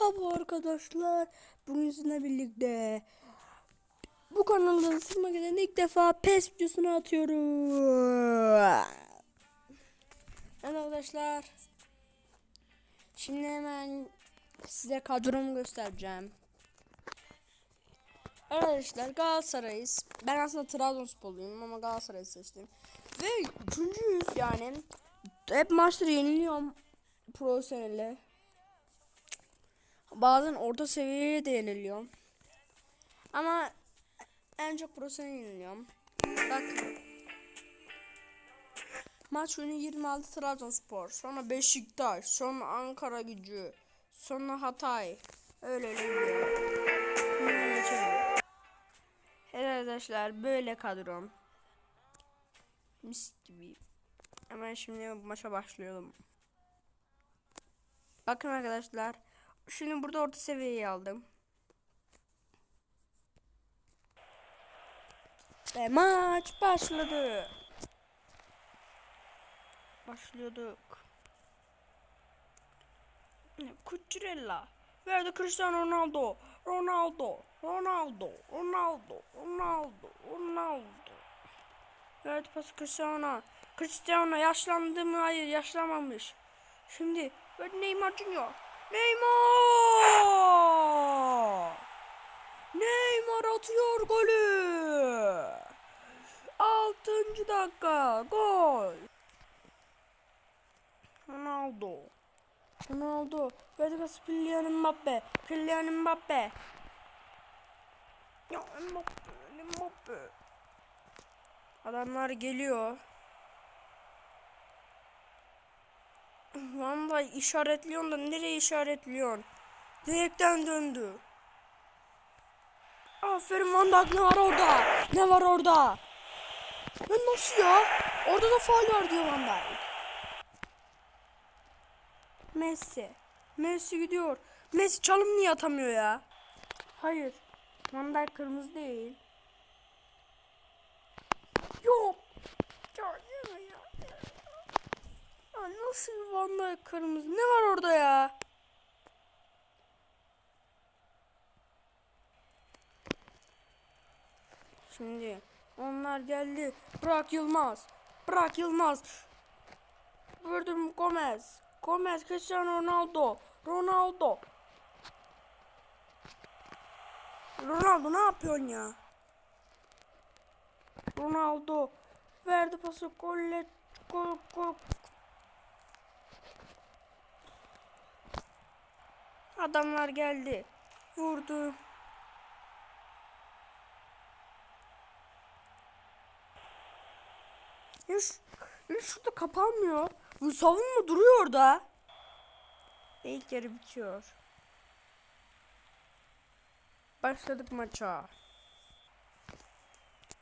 Merhaba arkadaşlar. Bugün sizinle birlikte bu kanalda ısınma gelen ilk defa PES videosunu atıyorum. Evet arkadaşlar. Şimdi hemen size kadromu göstereceğim. Arkadaşlar Galatasaray'ız. Ben aslında Trabzonsporluyum ama Galatasaray'ı seçtim. Ve üçüncüyüz yani. Hep maçları yeniliyorum profesyonelle. Bazen orta seviyeye de yeniliyorum. Ama en çok profesyonel yeniliyorum. Bak. Maç önü 26 Trabzonspor. Sonra Beşiktaş. Sonra Ankara gücü. Sonra Hatay. Öyle öyle gidiyor. Arkadaşlar böyle kadrom. Mis gibi. Hemen şimdi maça başlayalım. Bakın arkadaşlar. Şimdi burada orta seviyeyi aldım. Ve maç başladı. Başlıyorduk. Cucurella. Verdi Cristiano Ronaldo. Ronaldo. Ronaldo. Ronaldo. Ronaldo. Ronaldo. Verdi pası Cristiano. Cristiano yaşlandı mı? Hayır yaşlanmamış. Şimdi Neymar Junior. Neymar! Neymar atıyor golü. 6. dakika gol. Ronaldo. Ronaldo. Verdi pası Kylian Mbappe. Kylian Mbappe. Ya Mbappe, Mbappe. Adamlar geliyor. Vallahi işaretliyorsun da nereye işaretliyorsun? Direkten döndü. Aferin Van ne var orada? Ne var orada? Ya nasıl ya? Orada da faul var diyor Van. Messi. Messi gidiyor. Messi çalım niye atamıyor ya? Hayır. Van kırmızı değil. Yok. Ya yeme ya. Ya Dijk kırmızı? Ne var orada ya? Şimdi onlar geldi. Bırak Yılmaz. Bırak Yılmaz. Vurdum Gomez. Gomez Cristiano Ronaldo. Ronaldo. Ronaldo ne yapıyorsun ya? Ronaldo verdi pası golle gol gol. Adamlar geldi. Vurdu. Ya, şu, ya şurada kapanmıyor. Bu savunma duruyor orada. Ve ilk yarı bitiyor. Başladık maça.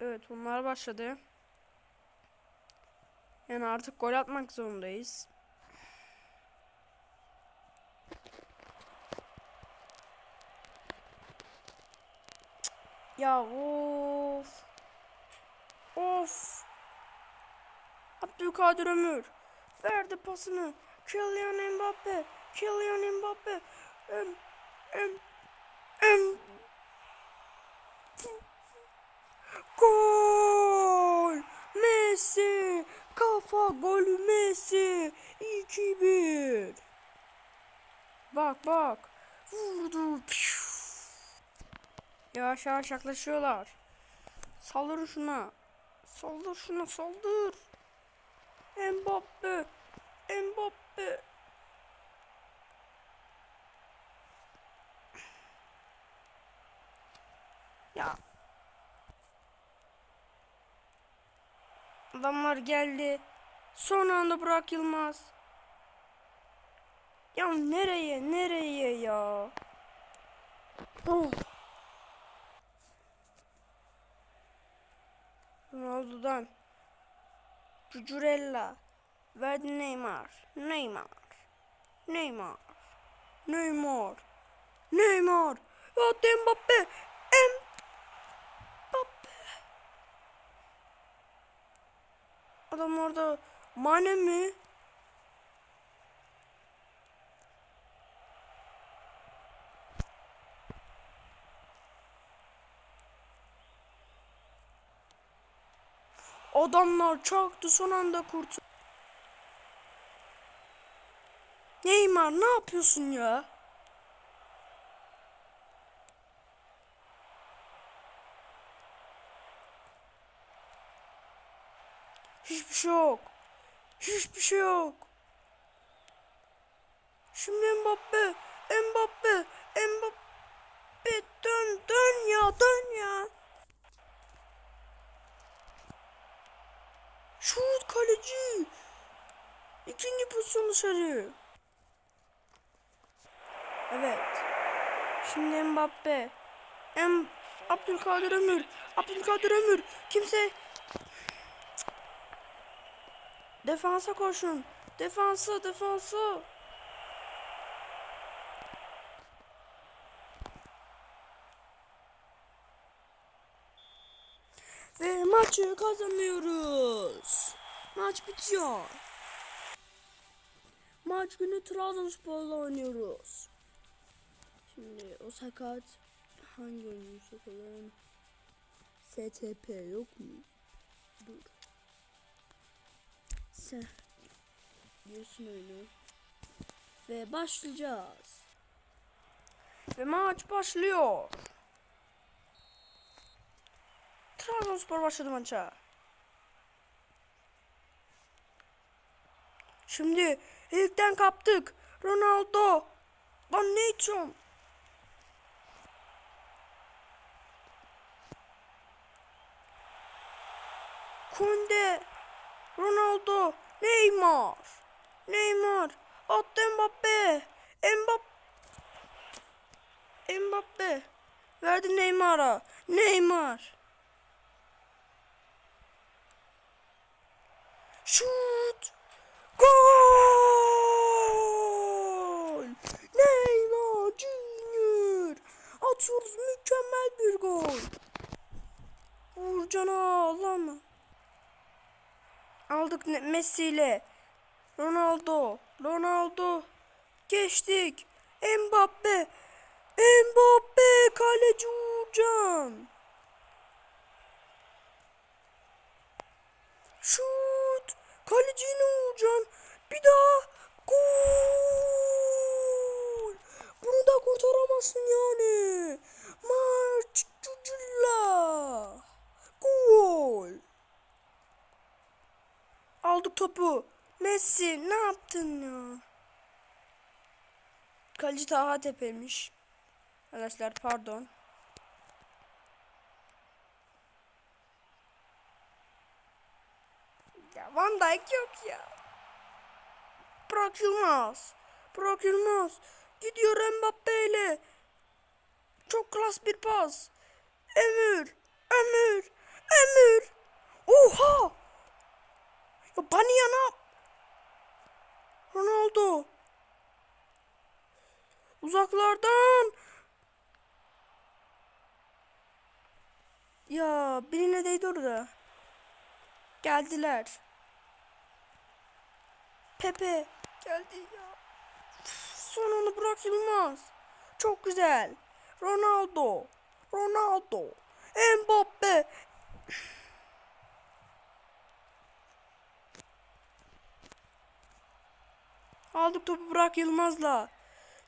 Evet onlar başladı. Yani artık gol atmak zorundayız. Ya of. Of. Abdülkadir Ömür verdi pasını. Kylian Mbappe. Kylian Mbappe. Em, em, em. Gol! Messi! Kafa golü Messi! 2-1. Bak bak. Vurdu. Piu. Yavaş yavaş yaklaşıyorlar. Saldır şuna. Saldır şuna saldır. Mbappe. Mbappe. Ya. Adamlar geldi. Son anda Burak Yılmaz. Ya nereye nereye ya? Oh. Ronaldo'dan. Cucurella. Verdi Neymar. Neymar. Neymar. Neymar. Neymar. Verdi Mbappe. Mbappe. Adam orada. Mane mi? Adamlar çaktı son anda kurtu. Neymar ne yapıyorsun ya? Hiçbir şey yok. Hiçbir şey yok. Şimdi Mbappe, Mbappe, Mbappe dön dön ya dön ya. Şut kaleci. İkinci dışarı. Evet. Şimdi Mbappe. M Abdülkadir Ömür. Abdülkadir Ömür. Kimse Defansa koşun. Defansa, defansa. Ve maçı kazanıyoruz. Maç bitiyor. Maç günü Trabzonspor'la oynuyoruz. Şimdi o sakat hangi oyuncu sakalım? STP yok mu? Dur. Sen diyorsun öyle. Ve başlayacağız. Ve maç başlıyor. Trabzonspor başladı maça. Şimdi ilkten kaptık. Ronaldo. Lan ne içiyorsun? Kunde. Ronaldo. Neymar. Neymar. Attı Mbappe. Mbappe. Mbappe. Verdi Neymar'a. Neymar. Şut. Gol. Neymar Junior. Atıyoruz mükemmel bir gol. Vurcana Allah mı? Aldık Messi ile. Ronaldo. Ronaldo. Geçtik. Mbappe. Mbappe kaleci Uğurcan. Şut. Kaleci yine Uğurcan. Bir daha. Gol. Bunu da kurtaramazsın yani. Maç cuculla. Gol. Aldık topu. Messi ne yaptın ya? Kaleci Taha Tepe'miş. Arkadaşlar pardon. Ya Van Dijk yok ya. Burak Yılmaz. Burak Yılmaz. Gidiyor Mbappe ile. Çok klas bir pas. Emir. Emir. Emir. Oha. Ya Banya ne Ronaldo. Uzaklardan. Ya birine değdi orada. Geldiler. Pepe geldi ya. Son onu Burak Yılmaz. Çok güzel. Ronaldo. Ronaldo. Mbappe. Aldık topu Burak Yılmaz'la.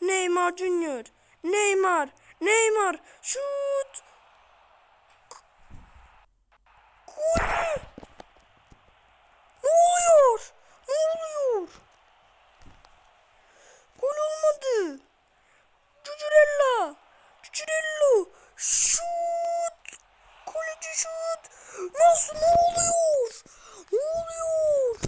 Neymar Junior. Neymar. Neymar. Şut. Gol mü? Ne oluyor? Ne oluyor? Gol olmadı. Cucurella. Cucurello. Şut. Kaleci şut. Nasıl ne oluyor? Ne oluyor?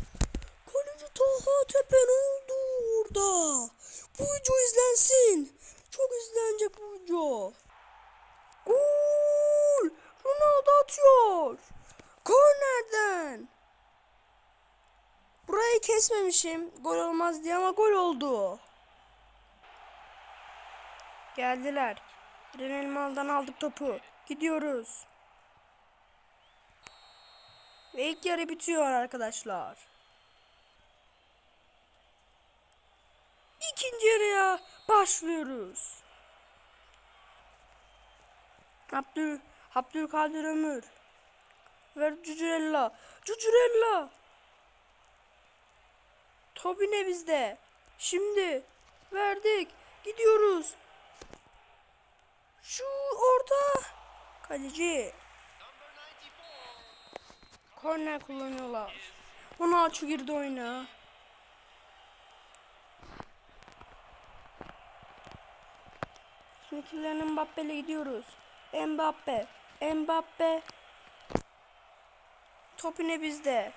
Kaleci Taha Tepe ne oldu orada? Bu video izlensin. Çok izlenecek bu video. Gol. Ronaldo atıyor. Kornerden. Burayı kesmemişim. Gol olmaz diye ama gol oldu. Geldiler. Renel Mal'dan aldık topu. Gidiyoruz. Ve ilk yarı bitiyor arkadaşlar. İkinci yarıya başlıyoruz. Abdül, Abdülkadir Ömür. Ver Cucurella. Cucurella. Top yine bizde. Şimdi verdik. Gidiyoruz. Şu orta. Kaleci. Korner kullanıyorlar. Onu açı girdi oyuna. Şimdi Kylian Mbappe'yle gidiyoruz. Mbappe. Mbappe. Top yine bizde.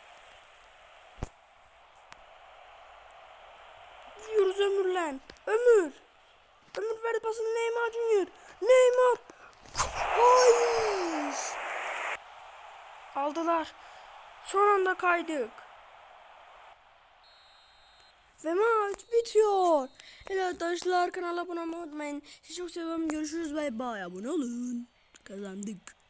Gidiyoruz Ömür'len. Ömür. Ömür verdi pasını Neymar Junior. Neymar. Hayır. Aldılar. Son anda kaydık. Ve maç bitiyor. Evet arkadaşlar kanala abone olmayı unutmayın. Sizi çok seviyorum. Görüşürüz. Bay bay. Abone olun. Kazandık.